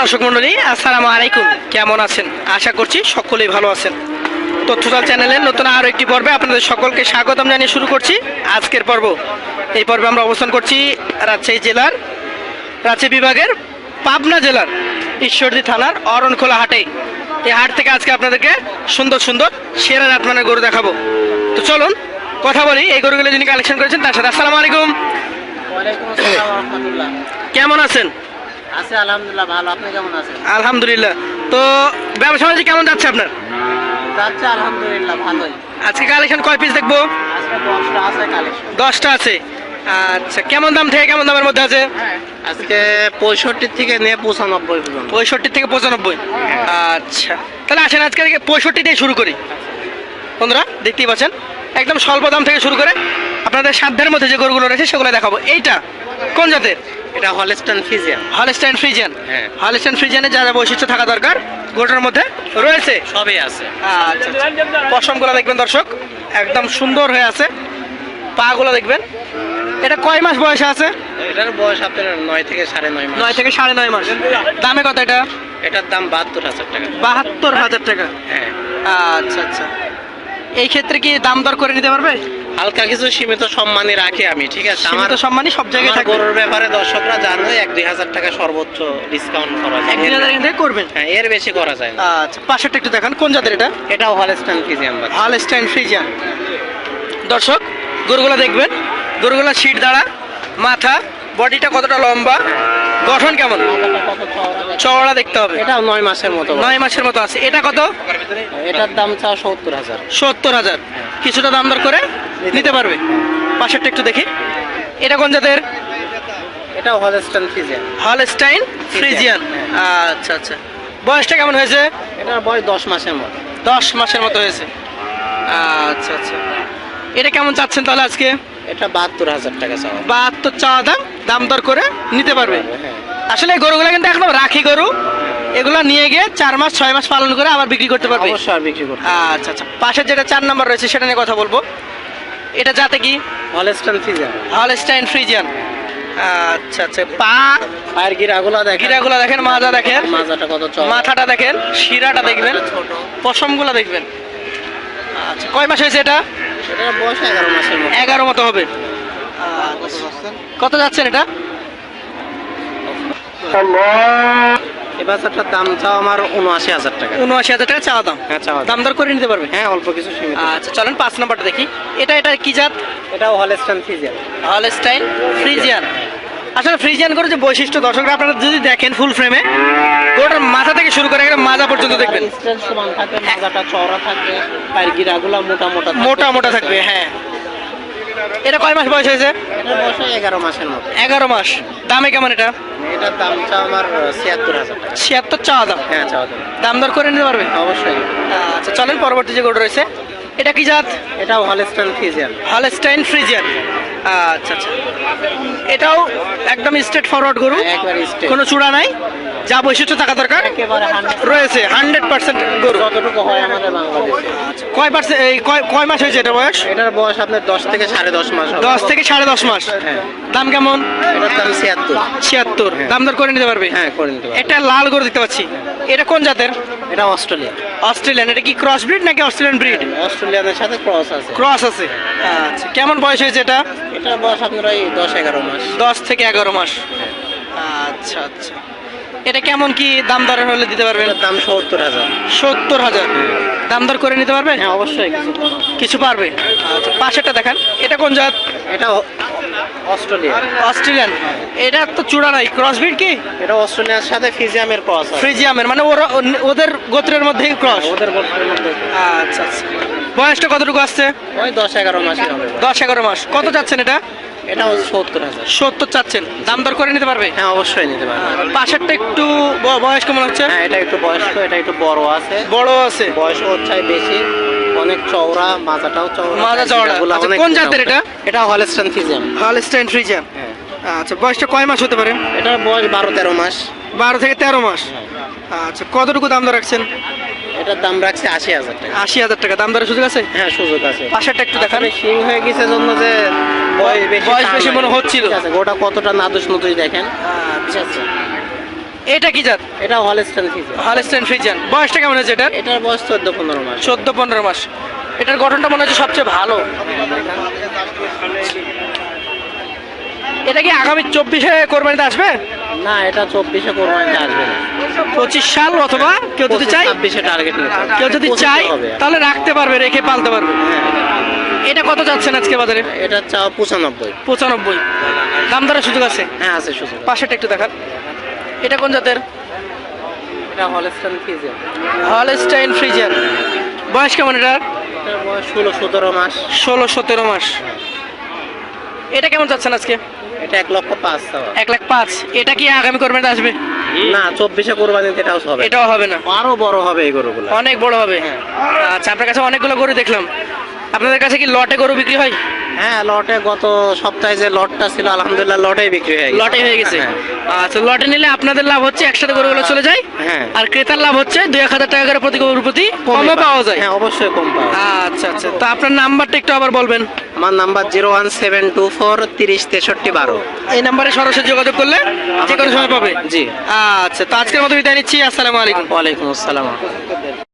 দর্শক মন্ডলী আসসালামু আলাইকুম। কেমন আছেন? আশা করছি সকলেই ভালো আছেন। তথ্যজাল চ্যানেলের নতুন আরও একটি পর্বে আপনাদের সকলকে স্বাগতম জানিয়ে শুরু করছি। আজকের পর্ব এই পর্বে আমরা অবস্থান করছি রাজশাহী জেলার রাজশাহী বিভাগের পাবনা জেলার ঈশ্বরদী থানার অরণখোলা হাটে এই হাট থেকে আজকে আপনাদেরকে সুন্দর সুন্দর সেরা রাতমানের গরু দেখাবো। তো চলুন কথা বলি এই গরুগুলো যিনি কালেকশন করেছেন তার সাথে। আসসালামু আলাইকুম। কেমন আছেন? আছে আলহামদুলিল্লাহ ভালো। আপনি কেমন আছেন? আলহামদুলিল্লাহ। তো ব্যবসা বাণিজ্য কেমন যাচ্ছে আপনার? যাচ্ছে আলহামদুলিল্লাহ ভালোই। আজকে কালেকশন কয় পিস দেখব? আজকে দশটা আছে কালেকশন দশটা আছে। আচ্ছা কেমন দাম থেকে কেমন দামের মধ্যে আছে? আজকে পঁয়ষট্টি থেকে নিয়ে পঁচানব্বই পর্যন্ত। পঁয়ষট্টি থেকে পঁচানব্বই। আচ্ছা তাহলে আসেন আজকে থেকে পঁয়ষট্টি দিয়ে শুরু করি। বন্ধুরা দেখতেই পাচ্ছেন? একদম স্বল্প দাম থেকে শুরু করে আপনাদের সাধ্যের মধ্যে যে গরুগুলো রয়েছে সেগুলো দেখাবো। এইটা কোন জাতের? এটা হলস্টান ফিজিয়াম হলস্টাইন ফ্রিজিয়ান হ্যাঁ। হলস্টাইন ফ্রিজিয়ানের যা যা বৈশিষ্ট্য থাকা দরকার গরুটার মধ্যে রয়েছে? সবই আছে। আচ্ছা। পশমগুলো দেখবেন দর্শক একদম সুন্দর হয়ে আছে। পাগুলো দেখবেন। এটা কয় মাস বয়সে আছে? এটার বয়স আপনার নয় থেকে সাড়ে নয় মাস। নয় থেকে সাড়ে নয় মাস। দামে কত এটা? এটার দাম বাহাত্তর হাজার টাকা। বাহাত্তর হাজার টাকা। হ্যাঁ। আচ্ছা আচ্ছা। এই ক্ষেত্রে কি দাম দর করে নিতে পারবে? হালকা কিছু সীমিত সম্মানই রাখি আমি ঠিক আছে? আমার সম্মানই সব জায়গায় থাকবে। গরুর ব্যাপারে দর্শকরা জানে এক দুই হাজার টাকা সর্বোচ্চ ডিসকাউন্ট করা যায়। এক দুই হাজার থেকে করবেন হ্যাঁ এর বেশি করা যায় না। আচ্ছা পাশেরটা একটু দেখান কোন জাতের এটা? এটাও হলস্টান ফিজিয়াম বাচ্চা। হলস্টাইন ফ্রিজিয়ান দর্শক গরুগুলো দেখবেন। গরুগুলো সিট দাঁড়া মাথা বডিটা কতটা লম্বা গঠন কেমন? চওড়া দেখতে হবে। এটা নয় মাসের মতো নয় মাসের মতো আছে। এটা কত? এটার দাম চা সত্তর হাজার। সত্তর হাজার। কিছুটা দাম দর করে নিতে পারবে? পাশেরটা একটু দেখি। এটা কোন জাতের? এটাও হলস্টান ফিজিয়াম হলস্টাইন ফ্রিজিয়ান আচ্ছা আচ্ছা। বয়সটা কেমন হয়েছে? এটার বয়স দশ মাসের মতো। দশ মাসের মতো হয়েছে। আচ্ছা আচ্ছা। এটা কেমন চাচ্ছেন তাহলে আজকে? এটা বাহাত্তর হাজার টাকা চাওয়া বাহাত্তর চাওয়া দাম দাম দর করে নিতে পারবে। হ্যাঁ। আসলে এই গরুগুলো কিন্তু এখন রাখি গরু। এগুলো নিয়ে গিয়ে চার মাস ছয় মাস পালন করে আবার বিক্রি করতে পারবে। অবশ্যই আর বিক্রি করতে আচ্ছা আচ্ছা। পাশের যেটা চার নাম্বার রয়েছে সেটা নিয়ে কথা বলব। এটা যাতে কি? Holstein Friesian Holstein Friesian. আচ্ছা আচ্ছা। পা পায়ের গিরাগুলো দেখেন। গিরাগুলো দেখেন মাজা দেখেন। মাজাটা কত চড়া মাথাটা দেখেন শিরাটা দেখবেন ছোট। পশমগুলো দেখবেন। আচ্ছা কয় মাস হয়েছে এটা? এগারো মতো। হবে। কত যাচ্ছেন? এটা? এই দাম চাও আমার উনআশি হাজার টাকা। উনআশি হাজার টাকা চাওয়া দাম? হ্যাঁ চাওয়া দাম। দর করে নিতে পারবে? হ্যাঁ অল্প কিছু সীমিত। আচ্ছা চলেন পাঁচ নাম্বারটা দেখি। এটা এটা কি জাত? এটা হলস্টাইন ফ্রিজিয়ান আসলে ফ্রিজিয়ান করে যে বৈশিষ্ট্য দর্শকরা আপনারা যদি দেখেন ফুল ফ্রেমে গোটার মাথা থেকে শুরু করে একদম মাজা পর্যন্ত দেখবেন। স্ট্রেট সমান থাকে মাজাটা চওড়া থাকবে পায়ের গিরাগুলো মোটা মোটা থাকবে। মোটা মোটা থাকবে হ্যাঁ। এটা কয় মাস বয়স হয়েছে? হয় এগারো মাসের মতো। এগারো মাস। দামে কেমন এটা? এটার দাম চাও আমার ছিয়াত্তর হাজার ছিয়াত্তর চাওয়া দাম? হ্যাঁ চাওয়া দাম। দাম দর করে নিতে পারবে? অবশ্যই। আচ্ছা চলেন পরবর্তী যে গোটা রয়েছে এটা কি জাত? এটাও হলস্টান ফিজিয়াম হলস্টাইন ফ্রিজিয়ান আচ্ছা আচ্ছা। এটাও একদম স্ট্রেট ফরওয়ার্ড গরু। কোনো চূড়া নাই। যা বৈশিষ্ট্য থাকা দরকার। রয়েছে হান্ড্রেড পার্সেন্ট গরু। কয় পার্সেন্ট এই কয় কয় মাস হয়েছে এটা বয়স? এটার বয়স আপনার দশ থেকে সাড়ে দশ মাস দশ থেকে সাড়ে দশ মাস। হ্যাঁ। দাম কেমন? এটার দাম ছিয়াত্তর। ছিয়াত্তর। হ্যাঁ। দাম দর করে নিতে পারবে? হ্যাঁ করে নিতে পারবে। এটা লাল গরু দেখতে পাচ্ছি। এটা কোন জাতের? এটা অস্ট্রেলিয়া অস্ট্রেলিয়ান এটা কি ক্রস ব্রিড নাকি অস্ট্রেলিয়ান ব্রিড অস্ট্রেলিয়ানের সাথে ক্রস আছে। ক্রস আছে। আচ্ছা কেমন বয়স হয়েছে এটা? এটা বয়স আপনার ওই দশ এগারো মাস। দশ থেকে এগারো মাস। আচ্ছা আচ্ছা। এটা কেমন কি দাম দরের হলে দিতে পারবেন? দাম সত্তর হাজার। সত্তর হাজার। দাম দর করে নিতে পারবে? হ্যাঁ অবশ্যই কিছু। পারবে? আচ্ছা পাশেরটা দেখান। এটা কোন জাত? এটা অস্ট্রেলিয়ান। এটা তো চূড়া নাই। কি? এটা অস্ট্রেলিয়ার সাথে ফিজিয়ামের ক্রস ফ্রিজিয়ামের মানে ওরা ওদের গোত্রের মধ্যেই ক্রস ওদের গোত্রের মধ্যে আচ্ছা আচ্ছা। বয়সটা কতটুকু আসছে? ওই দশ এগারো হবে। দশ এগারো মাস। কত যাচ্ছেন এটা? এটা সত্তর হাজার। সত্তর চাচ্ছেন। দাম দর করে নিতে পারবে? হ্যাঁ অবশ্যই নিতে পারবে। পাশেরটা একটু ব- বয়স কেমন হচ্ছে। হ্যাঁ এটা একটু বয়স্ক এটা একটু বড় আছে। বড় আছে। চাই বেশি। অনেক চওড়া মাজাটাও চওড়া। মাজা চওড়া। এগুলো আচ্ছা, কোন জাতের এটা? এটা হলস্টাইন হ্যাঁ। আচ্ছা বয়সটা কয় মাস হতে পারে? এটার বয়স বারো তেরো মাস। বারো থেকে তেরো মাস। আচ্ছা কতটুকু দাম দর রাখছেন? এটার দাম রাখছে আশি হাজার টাকা। আশি হাজার টাকা। দাম দরের সুযোগ আছে? হ্যাঁ সুযোগ আছে। পাশেরটা একটু আসলে শিং হয়ে গেছে জন্য যে বয়স বেশি নয়। মনে। হচ্ছিল। গোটা কতটা নাদুস নদুস দেখেন। আচ্ছা ঠিক এটা কি জাত? এটা হলস্টান ফিজে হলস্টেন ফ্রিজিয়ান। বয়সটা কেমন হয়েছে এটার? এটার বয়স চোদ্দ পনেরো মাস। চোদ্দ পনেরো মাস। এটার গঠনটা মনে হচ্ছে সবচেয়ে ভালো। এটা কি আগামী চব্বিশে কোরবানিতে আসবে? না এটা চব্বিশে কোরবানিতে আসবে না। পঁচিশ সাল অথবা কেউ যদি চাই ছাব্বিশে টার্গেট কেউ যদি চাই তাহলে রাখতে পারবে রেখে পালতে পারবে। এটা কত যাচ্ছেন আজকে বাজারে? এটা চাও পঁচানব্বই। পঁচানব্বই। দাম দরের সুযোগ আছে? হ্যাঁ আছে সুযোগ পাশেরটা একটু দেখান। এটা কোন জাতের? এটা হলস্টান ফিজে হলস্টাইন ফ্রিজিয়ান। বয়স কেমন বয়স ষোলো সতেরো মাস। ষোলো সতেরো মাস। এটা কেমন যাচ্ছেন আজকে? এটা এক লক্ষ পাঁচ এক লাখ পাঁচ। এটা কি আগামী কোরবানিতে আসবে? না চব্বিশে কোরবানিতে এটাও হবে। এটাও হবে না। আরও বড় হবে এই গরুগুলো। অনেক বড় হবে। আচ্ছা আপনার কাছে অনেকগুলো গরু দেখলাম। আপনাদের কাছে কি লটে গরু বিক্রি হয়? হ্যাঁ লটে গত সপ্তাহে যে লটটা ছিল আলহামদুলিল্লাহ লটেই বিক্রি হয়ে গেছে। লটে হয়ে গেছে। হ্যাঁ। আচ্ছা লটে নিলে আপনাদের লাভ হচ্ছে একসাথে গরুগুলো চলে যায় হ্যাঁ। আর ক্রেতার লাভ হচ্ছে দুই এক হাজার টাকা করে প্রতি গরুর প্রতি কমে পাওয়া যায়। হ্যাঁ অবশ্যই কম পাওয়া। আচ্ছা আচ্ছা। তো আপনার নাম্বারটা একটু আবার বলবেন। আমার number zero one seven two four তিরিশ তেষট্টি বারো। এই নাম্বারে সরাসরি যোগাযোগ করলে যে কোনো সময় পাবে জি। আচ্ছা তো আজকের মতো বিদায় নিচ্ছি। আসসালামু আলাইকুম। ওয়ালাইকুম আসসালাম।